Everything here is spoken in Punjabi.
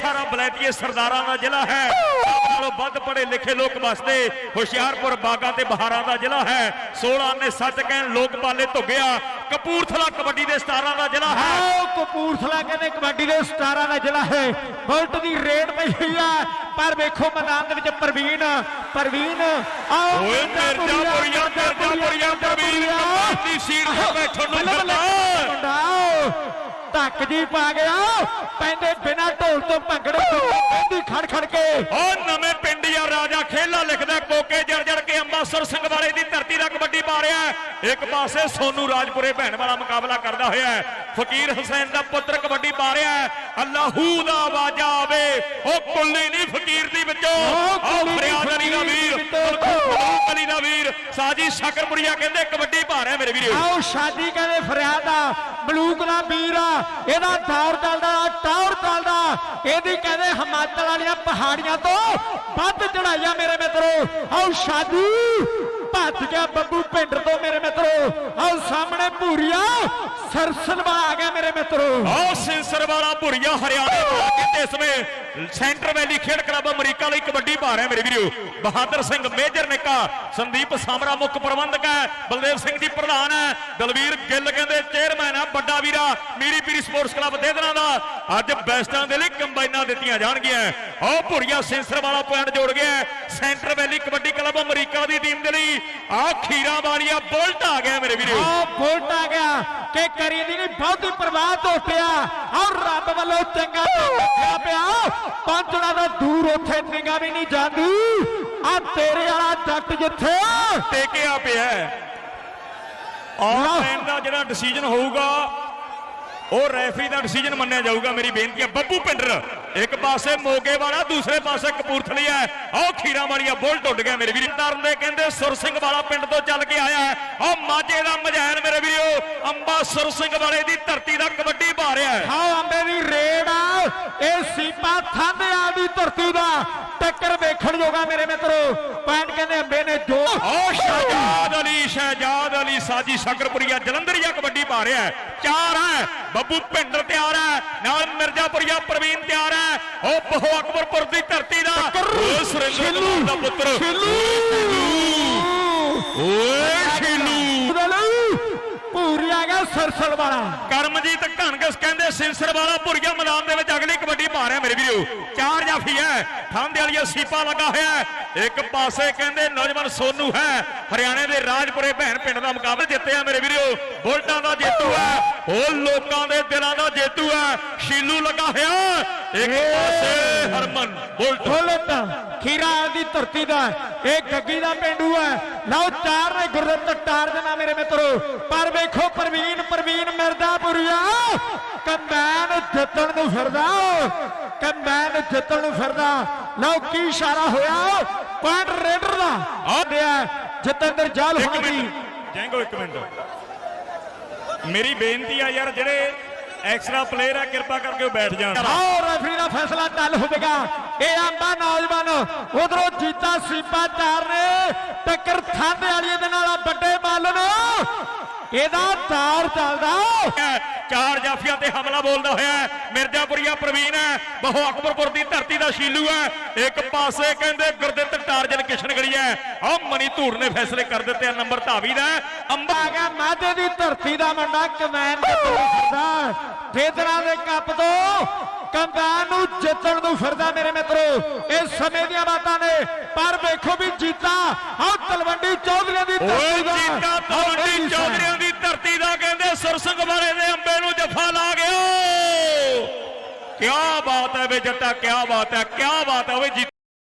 ਸਾਰਾ ਬਲੈਤੀਏ ਸਰਦਾਰਾਂ ਦਾ ਜ਼ਿਲ੍ਹਾ ਹੈ। ਨਾਲੋਂ ਵੱਧ ਪੜੇ ਲਿਖੇ ਲੋਕ ਵਸਦੇ ਹੁਸ਼ਿਆਰਪੁਰ ਬਾਗਾਂ ਤੇ ਬਹਾਰਾਂ ਦਾ ਜ਼ਿਲ੍ਹਾ ਹੈ। 16 ਨੇ ਸੱਚ ਕਹਿਣ ਲੋਕ ਪਾਲੇ ਧੁੱਗਿਆ ਕਪੂਰਥਲਾ ਕਬੱਡੀ ਦੇ ਸਟਾਰਾਂ ਦਾ ਜ਼ਿਲ੍ਹਾ ਹੈ। ਆਓ ਕਪੂਰਥਲਾ ਕਹਿੰਦੇ ਕਬੱਡੀ ਦੇ ਸਟਾਰਾਂ ਦਾ ਜ਼ਿਲ੍ਹਾ ਹੈ। ਬੁਲਟ ਦੀ ਰੇਡ ਪਈ ਹੋਈ ਆ। ਪਰ ਵੇਖੋ ਮੈਦਾਨ ਦੇ ਵਿੱਚ ਪ੍ਰਵੀਨ ਪ੍ਰਵੀਨ ਆਓ ਓਏ ਮਿਰਜ਼ਾਪੁਰੀਆ ਮਿਰਜ਼ਾਪੁਰੀਆ ਪ੍ਰਵੀਨ ਦੀ ਸੀਟ ਤੇ ਬੈਠਣ ਨੂੰ ਧੱਕ ਜੀ ਪਾ ਗਿਆ ਪੈਂਦੇ ਬਿਨਾ ਢੋਲ ਤੋਂ ਭੰਗੜੇ ਪੈਂਦੀ ਖੜ ਖੜ ਕੇ। ਉਹ ਨਵੇਂ ਪਿੰਡ ਯਾ ਰਾਜਾ ਖੇਲਾ ਲਿਖਦਾ ਕੋਕੇ ਜੜ ਜੜ ਕੇ ਅੰਬਾਸਰ ਸਿੰਘ ਵਾਲੇ ਦੀ ਧਰਤੀ ਦਾ ਕਬੱਡੀ ਪਾ ਰਿਹਾ। ਇੱਕ ਪਾਸੇ ਸੋਨੂ ਰਾਜਪੁਰੇ ਭੈਣ ਵਾਲਾ ਮੁਕਾਬਲਾ ਕਰਦਾ ਹੋਇਆ। ਫਕੀਰ ਹੁਸੈਨ ਦਾ ਪੁੱਤਰ ਕਬੱਡੀ ਪਾ ਰਿਹਾ ਹੈ। ਅੱਲਾਹੂ ਦਾ ਆਵਾਜ਼ਾ ਆਵੇ। ਉਹ ਕੁੱਲੀ ਨਹੀਂ ਫਕੀਰ ਦੀ ਵਿੱਚੋਂ। ਉਹ ਫਰਿਆਦ ਅਲੀ ਦਾ ਵੀਰ। ਅਲੀ ਦਾ ਵੀਰ। ਸਾਜੀ ਸ਼ਕਰਪੁਰੀਆ ਕਹਿੰਦੇ ਕਬੱਡੀ ਪਾ ਰਿਹਾ ਮੇਰੇ ਵੀਰੋ। ਆਓ ਸ਼ਾਦੀ ਕਹਿੰਦੇ ਫਰਿਆਦ ਆ। ਬਲੂਕ ਦਾ ਵੀਰ ਆ, ਇਹਦਾ ਦੌਰ ਚੱਲਦਾ ਟੌਰ ਚੱਲਦਾ। ਇਹਦੀ ਕਹਿੰਦੇ ਹਿਮਾਚਲ ਵਾਲੀਆਂ ਪਹਾੜੀਆਂ ਤੋਂ ਵੱਧ ਚੜਾਈਆਂ ਮੇਰੇ ਮਿੱਤਰੋ। ਆਓ ਸ਼ਾਦੀ ਭੱਜ ਗਿਆ ਬੱਬੂ ਪਿੰਡ ਤੋਂ ਮੇਰੇ ਮਿੱਤਰੋ। ਆਓ ਸਾਹਮਣੇ ਭੂਰੀਆ ਸਰਸਲਵਾ ਆ ਗਿਆ ਮੇਰੇ ਮਿੱਤਰੋ। ਆਹ ਸਿੰਸਰ ਭੁਰੀਆ ਹਰਿਆਣੇ ਦਾ ਕਹਿੰਦੇ ਇਸ ਵੇ ਸੈਂਟਰ ਵੈਲੀ ਖੇਡ ਕਲੱਬ ਅਮਰੀਕਾ ਲਈ ਕਬੱਡੀ ਪਾ ਰਿਹਾ ਮੇਰੇ ਵੀਰੋ। ਬਹਾਦਰ ਸਿੰਘ ਮੇਜਰ ਨਿੱਕਾ, ਸੰਦੀਪ ਸਾਮਰਾ ਮੁੱਖ ਪ੍ਰਬੰਧਕ ਹੈ, ਬਲਦੇਵ ਸਿੰਘ ਜੀ ਪ੍ਰਧਾਨ ਹੈ, ਦਲਵੀਰ ਗਿੱਲ ਕਹਿੰਦੇ ਚੇਅਰਮੈਨ ਹੈ, ਵੱਡਾ ਵੀਰਾ ਮੀਰੀ ਪੀਰੀ ਸਪੋਰਟਸ ਕਲੱਬ ਦੇਦਨਾ ਦਾ। ਅੱਜ ਬੈਸਟਾਂ ਦੇ ਲਈ ਕੰਬਾਈਨਾਂ ਦਿੱਤੀਆਂ ਜਾਣਗੀਆਂ। ਆਹ ਭੁਰੀਆ ਸਿੰਸਰ ਵਾਲਾ ਪੁਆਇੰਟ ਜੋੜ ਗਿਆ ਹੈ। Center Valley Kabaddi Club America ਦੀ ਟੀਮ ਦੇ ਲਈ ਆਹ ਖੀਰਾ ਵਾਲੀਆ ਬੁਲਟ ਆ ਗਿਆ ਮੇਰੇ ਵੀਰੋ। ਆ ਬੁਲਟ ਆ ਗਿਆ ਕਿ ਕਰੀ ਦੀ ਨਹੀਂ ਬਹੁਤੀ ਪ੍ਰਵਾਹ ਤੋਂ ਉੱਠਿਆ। ਔਰ ਰੱਬ ਵੱਲੋਂ ਚੰਗਾ ਰੱਖਿਆ ਪਿਆ। ਪਹੁੰਚਣਾ ਤਾਂ ਦੂਰ ਉੱਥੇ ਨਿਗਾ ਵੀ ਨਹੀਂ ਜਾਂਦੀ। ਆ ਤੇਰੇ ਵਾਲਾ ਜੱਟ ਜਿੱਥੇ? ਟੇਕਿਆ ਪਿਆ। ਆਨਲਾਈਨ ਦਾ ਜਿਹੜਾ ਡਿਸੀਜਨ ਹੋਊਗਾ ਉਹ ਰੈਫਰੀ ਦਾ ਡਿਸੀਜਨ ਮੰਨਿਆ ਜਾਊਗਾ ਮੇਰੀ ਬੇਨਤੀ ਹੈ। ਬੱਬੂ ਪਿੰਡਰ ਇੱਕ ਪਾਸੇ ਮੋਗੇ ਵਾਲਾ ਦੂਸਰੇ ਪਾਸੇ ਕਪੂਰਥਲੀ ਹੈ। ਆਹ ਖੀਰਾ ਵਾਲੀਆ ਬੁਲਟ ਉੱਡ ਗਿਆ ਮੇਰੇ ਵੀਰ। ਤਰਨ ਦੇ ਕਹਿੰਦੇ ਸੁਰ ਸਿੰਘ ਵਾਲਾ ਪਿੰਡ ਤੋਂ ਚੱਲ ਕੇ ਆਇਆ ਹੈ। ਆਹ ਮਾਝੇ ਦਾ ਮਜੈਨ ਮੇਰੇ ਵੀਰੋ। ਅੰਬਾ ਸੁਰ ਸਿੰਘ ਵਾਲੇ ਦੀ ਧਰਤੀ ਦਾ ਕਬੱਡੀ ਪਾ ਰਿਹਾ ਹੈ। ਖਾਓ ਅੰਬੇ ਦੀ ਰੇਡ ਆ। ਇਹ ਸੀਪਾ ਥੰਦਿਆਂ ਦੀ ਧਰਤੀ ਦਾ। ਟੱਕਰ ਵੇਖਣ ਜੋਗਾ ਮੇਰੇ ਮਿੱਤਰੋ। ਪੁਆਇੰਟ ਕਹਿੰਦੇ ਅੰਬੇ ਨੇ ਜੋ ਓ ਸ਼ਹਜਾਦ ਅਲੀ ਸ਼ਹਜਾਦ ਅਲੀ ਸਾਜੀ ਸ਼ਕਰਪੁਰੀਆ ਜਲੰਧਰੀਆ ਕਬੱਡੀ ਪਾ ਰਿਹਾ ਹੈ। ਚਾਰ ਹੈ। ਬੱਬੂ ਪਿੰਡਰ ਤਿਆਰ ਹੈ। ਨਾਲ ਮਿਰਜ਼ਾਪੁਰੀਆ ਪ੍ਰਵੀਨ ਤਿਆਰ ਹੈ। ਓ ਬਹੁ ਅਕਬਰਪੁਰ ਦੀ ਧਰਤੀ ਦਾ। ਸੁਰਿੰਦਰ ਕੁਮਾਰ ਦਾ ਪੁੱਤਰ। ਓਏ ਸਰਸਲ ਵਾਲਾ। ਕਰਮਜੀਤ ਘਣਗਸ ਕਹਿੰਦੇ ਸਿੰਸਰ ਵਾਲਾ ਭੁਰੀਆ ਮੈਦਾਨ ਦੇ ਵਿੱਚ ਅਗਲੀ ਕਬੱਡੀ ਪਾ ਰਿਹਾ ਮੇਰੇ ਵੀਰੋ। ਚਾਰ ਜਾਫੀ ਹੈ। ਠਾਂਦੇ ਵਾਲੀਆ ਸੀਪਾ ਲੱਗਾ ਹੋਇਆ ਇੱਕ ਪਾਸੇ ਕਹਿੰਦੇ ਨੌਜਵਾਨ ਸੋਨੂ ਹੈ। ਹਰਿਆਣੇ ਦੇ ਰਾਜਪੁਰੇ ਭੈਣ ਪਿੰਡ ਦਾ ਮੁਕਾਬਲਾ ਜਿੱਤਿਆ ਮੇਰੇ ਵੀਰੋ। ਬੁਲਟਾਂ ਦਾ ਜੇਤੂ ਹੈ। ਉਹ ਲੋਕਾਂ ਦੇ ਦਿਲਾਂ ਦਾ ਜੇਤੂ ਹੈ। ਸ਼ੀਲੂ ਲੱਗਾ ਹੋਇਆ। ਇੱਕ ਪਾਸੇ ਹਰਮਨ ਬੁਲਟ। ਬੁਲਟ ਖੀਰਾ ਦੀ ਧਰਤੀ ਦਾ ਇਹ ਗੱਗੀ ਦਾ ਪਿੰਡੂ ਹੈ। ਲਓ ਚਾਰ ਨੇ ਗੁਰਦਿੱਤ ਟਾਰ ਦੇਣਾ ਮੇਰੇ ਮਿੱਤਰੋ। ਪਰ ਵੇਖੋ ਪ੍ਰਵੀਨ ਪ੍ਰਵੀਨ ਮਿਰਜ਼ਾਪੁਰੀਆ ਕੰਬੈਨ ਜਿੱਤਣ ਨੂੰ ਫਿਰਦਾ। ਕੰਬੈਨ ਜਿੱਤਣ ਨੂੰ ਫਿਰਦਾ। ਲਓ ਕੀ ਇਸ਼ਾਰਾ ਹੋਇਆ? ਪੁਆਇੰਟ ਰੇਡਰ ਦਾ। ਆ ਜਤਿੰਦਰ ਜਾਲ ਹੋਣੀ ਮਿੰਟ। ਜੈਂਗੋ ਇੱਕ ਮਿੰਟ। ਮੇਰੀ ਬੇਨਤੀ ਆ ਯਾਰ ਜਿਹੜੇ ਐਕਸਟਰਾ ਪਲੇਅਰ ਆ ਕਿਰਪਾ ਕਰਕੇ ਉਹ ਬੈਠ ਜਾਣ। ਆਓ ਰੈਫਰੀ ਦਾ ਫੈਸਲਾ ਟੱਲ ਹੋਵੇਗਾ। ਇਹ ਆਂਬਾ ਨੌਜਵਾਨ ਉਧਰੋਂ ਜੀਤਾ ਸੀਪਾ ਚਾਰ ਨੇ ਟੱਕਰ ਥਾਂਦੇ ਵਾਲੀ ਦੇ ਨਾਲ ਵੱਡੇ ਬਾਲਨ ਇਹਦਾ ਤਾਰ ਚੱਲਦਾ। ਚਾਰ ਜਾਫੀਆਂ ਤੇ ਹਮਲਾ ਬੋਲਦਾ ਹੋਇਆ। ਮਿਰਜ਼ਾਪੁਰੀਆ ਪ੍ਰਵੀਨ ਹੈ। ਬਹੁ ਅਕਬਰਪੁਰ ਦੀ ਧਰਤੀ ਦਾ ਸ਼ੀਲੂ ਹੈ। ਇੱਕ ਪਾਸੇ ਕਹਿੰਦੇ ਗੁਰਦਿੱਤ ਟਾਰਜਨ ਕਿਸ਼ਨਗੜੀ ਹੈ। ਆ ਮਨੀ ਧੂੜ ਨੇ ਫੈਸਲੇ ਕਰ ਦਿੱਤੇ ਆ। ਨੰਬਰ ਧਾਵੀ ਦਾ। ਅੰਬਾ ਆ ਗਿਆ ਮਾਝੇ ਦੀ ਧਰਤੀ ਦਾ ਮੁੰਡਾ ਕਮੈਨ ਦੇ ਫੇਦਰਾਂ ਦੇ ਕੱਪ ਤੋਂ ਕੰਬਾਨ ਨੂੰ ਜਿੱਤਣ ਨੂੰ ਫਿਰਦਾ ਮੇਰੇ ਮਿੱਤਰੋ। ਇਹ ਸਮੇਂ ਦੀਆਂ ਬਾਤਾਂ ਨੇ। ਪਰ ਵੇਖੋ ਵੀ ਜੀਤਾ ਆਹ ਤਲਵੰਡੀ ਚੌਧਰੀਆਂ ਦੀ ਧਰਤੀ ਦਾ ਜੀਤਾ ਤਲਵੰਡੀ ਚੌਧਰੀਆਂ ਦੀ ਧਰਤੀ ਦਾ ਕਹਿੰਦੇ ਸੁਰਸੰਗ ਵਾਲੇ ਦੇ ਅੰਬੇ ਨੂੰ ਜਫਾ ਲਾ ਕਿਆ ਬਾਤ ਹੈ ਵੇ ਜੱਟਾ ਕੀ ਬਾਤ ਹੈ ਕਿਆ ਬਾਤ ਹੈ ਓਏ ਜੀ।